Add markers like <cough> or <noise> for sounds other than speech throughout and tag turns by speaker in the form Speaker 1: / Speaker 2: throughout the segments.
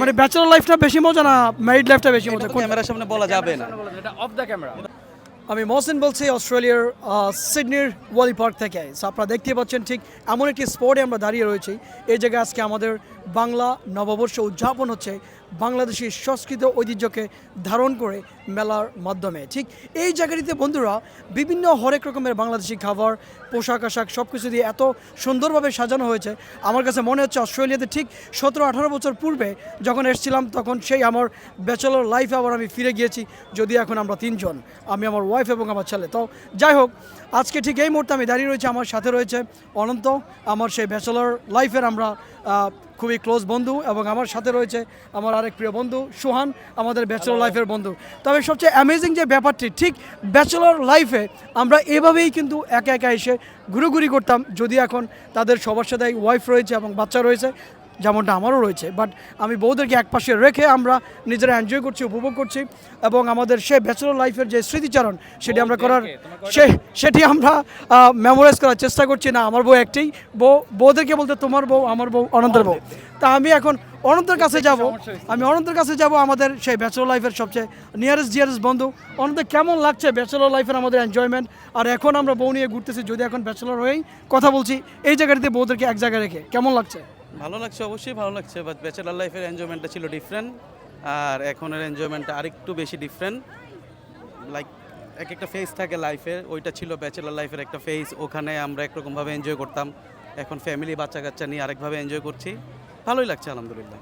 Speaker 1: মানে ব্যাচেলর লাইফটা বেশি মজা না ম্যারিড লাইফটা বেশি মজা?
Speaker 2: ক্যামেরার সামনে বলা যাবে না।
Speaker 3: এটা অফ দ্য ক্যামেরা
Speaker 1: আমি মহসিন বলছি অস্ট্রেলিয়ার সিডনির ওয়ালি পার্ক থেকে। আপনারা দেখতে পাচ্ছেন ঠিক এমন একটি স্পটে আমরা দাঁড়িয়ে রয়েছি। এই জায়গায় আজকে আমাদের বাংলা নববর্ষ উদযাপন হচ্ছে। বাংলাদেশি সংস্কৃত ঐতিহ্যকে ধারণ করে মেলার মাধ্যমে। ঠিক এই জায়গাটিতে বন্ধুরা বিভিন্ন হরেক রকমের বাংলাদেশি খাবার, পোশাক আশাক সব কিছু দিয়ে এত সুন্দরভাবে সাজানো হয়েছে। আমার কাছে মনে হচ্ছে অস্ট্রেলিয়াতে ঠিক সতেরো আঠারো বছর পূর্বে যখন এসেছিলাম তখন সেই আমার ব্যাচেলর লাইফে আবার আমি ফিরে গিয়েছি যদি এখন আমরা তিনজন, আমি আমার ওয়াইফ এবং আমার ছেলে। তো যাই হোক, আজকে ঠিক এই মুহূর্তে আমি দাঁড়িয়ে রয়েছি, আমার সাথে রয়েছে অনন্ত, আমার সেই ব্যাচেলর লাইফের আমরা খুবই ক্লোজ বন্ধু এবং আমার সাথে রয়েছে আমার আরেক প্রিয় বন্ধু সুহান আমাদের ব্যাচেলর লাইফের বন্ধু। তবে সবচেয়ে অ্যামেজিং যে ব্যাপারটি ঠিক ব্যাচেলর লাইফে আমরা এভাবেই কিন্তু একা একা এসে ঘুরোঘুরি করতাম। যদি এখন তাদের সবার সাথে ওয়াইফ রয়েছে এবং বাচ্চা রয়েছে যেমনটা আমারও রয়েছে। বাট আমি বউদেরকে এক পাশে রেখে আমরা নিজেরা এনজয় করছি উপভোগ করছি এবং আমাদের সে ব্যাচেলর লাইফের যে স্মৃতিচারণ সেটি আমরা করার সে সেটি আমরা মেমোরাইজ করার চেষ্টা করছি। না আমার বউ একটাই বউ বউদেরকে বলতে তোমার বউ আমার বউ অনন্তের বউ। তা আমি এখন অনন্তের কাছে যাব। আমি অনন্তের কাছে যাব আমাদের সেই ব্যাচেলর লাইফের সবচেয়ে নিয়ারেস্ট ডিয়ারেস্ট বন্ধু। অনন্ত কেমন লাগছে ব্যাচেলর লাইফের আমাদের এনজয়মেন্ট আর এখন আমরা বউ নিয়ে ঘুরতেছি যদি এখন ব্যাচেলর হয়েই কথা বলছি এই জায়গাটিতে বউদেরকে এক জায়গায় রেখে কেমন লাগছে?
Speaker 2: ভালো লাগছে, অবশ্যই ভালো লাগছে বাট ব্যাচেলার লাইফের এনজয়মেন্টটা ছিল ডিফারেন্ট আর এখনের এনজয়মেন্টটা আরেকটু বেশি ডিফারেন্ট লাইক এক একটা ফেজ থাকে লাইফের ওইটা ছিল ব্যাচেলার লাইফের একটা ফেজ ওখানে আমরা একরকমভাবে এনজয় করতাম। এখন ফ্যামিলি বাচ্চা কাচ্চা নিয়ে আরেকভাবে এনজয় করছি। ভালোই লাগছে, আলহামদুলিল্লাহ।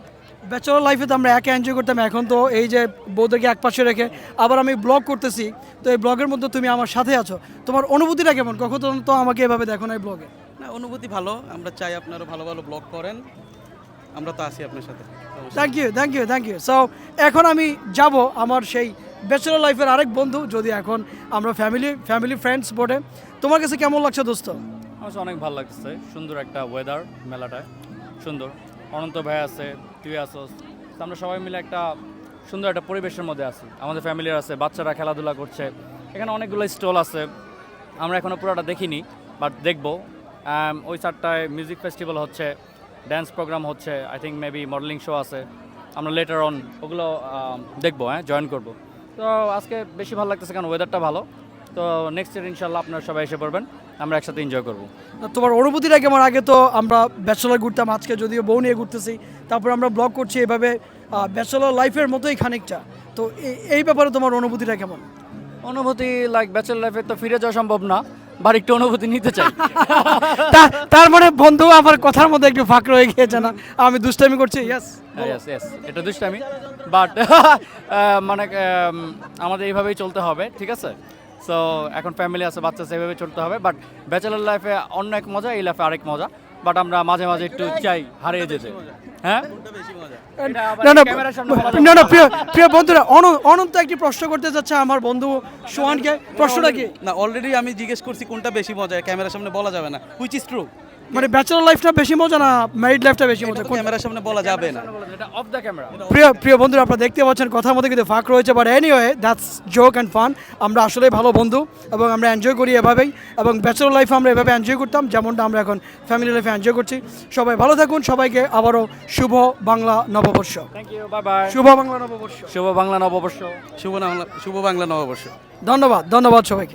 Speaker 1: ব্যাচেলর লাইফে তো আমরা একা এনজয় করতাম, এখন তো এই যে বউদেরকে এক পাশে রেখে আবার আমি ব্লগ করতেছি, তো এই ব্লগের মধ্যে তুমি আমার সাথে আছো। তোমার অনুভূতিটা কেমন? কখন তো আমাকে এভাবে দেখো না এই ব্লগে
Speaker 2: না অনুভূতি ভালো। আমরা চাই আপনারা ভালো ভালো ব্লগ করেন। আমরা তো আছি আপনার সাথে।
Speaker 1: Thank you thank you thank you so এখন আমি যাব আমার সেই ব্যাচেলর লাইফের আরেক বন্ধু যদি এখন আমরা ফ্যামিলি ফ্যামিলি ফ্রেন্ডস বোর্ডে তোমার কাছে কেমন লাগছে দোস্ত?
Speaker 3: আমার অনেক ভালো লাগছে সুন্দর একটা ওয়েদার মেলাটায়। সুন্দর। অনন্ত ভাই আছে তুই আসোস আমরা সবাই মিলে একটা সুন্দর একটা পরিবেশের মধ্যে আছি। আমাদের ফ্যামিলির আছে বাচ্চারা খেলাধুলা করছে। এখানে অনেকগুলো স্টল আছে। আমরা এখনও পুরোটা দেখিনি বাট দেখব। ওই চারটায় মিউজিক ফেস্টিভ্যাল হচ্ছে ড্যান্স প্রোগ্রাম হচ্ছে I think maybe modeling show আছে। আমরা লেটার অন ওগুলো দেখব হ্যাঁ জয়েন করব। তো আজকে বেশি ভালো লাগতেছে কারণ ওয়েদারটা ভালো। তো নেক্সট ইয়ার ইনশাল্লাহ আপনারা সবাই এসে পড়বেন আমরা একসাথে এনজয় করব।
Speaker 1: তোমার অনুভূতিটা কেমন? আগে তো আমরা ব্যাচেলর ঘুরতাম আজকে যদিও বউ নিয়ে ঘুরতেছি তারপর আমরা ব্লগ করছি এভাবে ব্যাচেলর লাইফের মতোই খানিকটা। তো এই- এই ব্যাপারে তোমার অনুভূতিটা কেমন?
Speaker 3: অনুভূতি লাইক ব্যাচেলর লাইফে তো ফিরে যাওয়া সম্ভব না। বাট একটু অনুভূতি নিতে চাই।
Speaker 1: তার মানে বন্ধু আমার কথার মধ্যে একটু ফাঁক রয়ে গিয়েছে না? আমি দুষ্টামি করছি? ইয়েস
Speaker 3: ইয়েস ইয়েস এটা দুষ্টামি। বাট <laughs> মানে আমাদের এইভাবেই চলতে হবে ঠিক আছে? সো এখন ফ্যামিলি আছে বাচ্চা আছে এইভাবে চলতে হবে। বাট ব্যাচেলর লাইফে অন্য এক মজা এই লাইফে আরেক মজা। বাট আমরা মাঝে মাঝে একটু চাই হারিয়ে যেতে। হ্যাঁ?
Speaker 2: কোনটা বেশি মজা
Speaker 3: এটা আবার
Speaker 1: না না
Speaker 3: সামনে বলা যাবে
Speaker 1: না না
Speaker 3: না।
Speaker 1: প্রিয় প্রিয় বন্ধুরা অন- অনন্ত একটি প্রশ্ন করতে যাচ্ছে আমার বন্ধু সোহানকে। প্রশ্নটা কি?
Speaker 2: না অলরেডি আমি জিজ্ঞেস করছি কোনটা বেশি মজা ক্যামেরার সামনে বলা যাবে না হুইচ ইজ ট্রু
Speaker 1: মানে ব্যাচেলর লাইফটা বেশি মজা না ম্যারিড লাইফটা বেশি মজা?
Speaker 2: ক্যামেরার সামনে বলা যাবে না।
Speaker 3: এটা অফ দ্য ক্যামেরা
Speaker 1: প্রিয় প্রিয় বন্ধুরা আপনারা দেখতে পাচ্ছেন কথার মধ্যে কিন্তু ফাঁক রয়েছে but anyway that's joke and fun আমরা আসলে ভালো বন্ধু এবং আমরা এনজয় করি এভাবেই এবং ব্যাচেলর লাইফে আমরা এভাবে এনজয় করতাম যেমনটা আমরা এখন ফ্যামিলি লাইফে এনজয় করছি। সবাই ভালো থাকুন সবাইকে আবারও শুভ বাংলা নববর্ষ।
Speaker 3: থ্যাংক ইউ বাই বাই
Speaker 1: শুভ বাংলা নববর্ষ।
Speaker 3: শুভ বাংলা নববর্ষ।
Speaker 2: শুভ বাংলা শুভ বাংলা নববর্ষ।
Speaker 1: ধন্যবাদ ধন্যবাদ সবাইকে।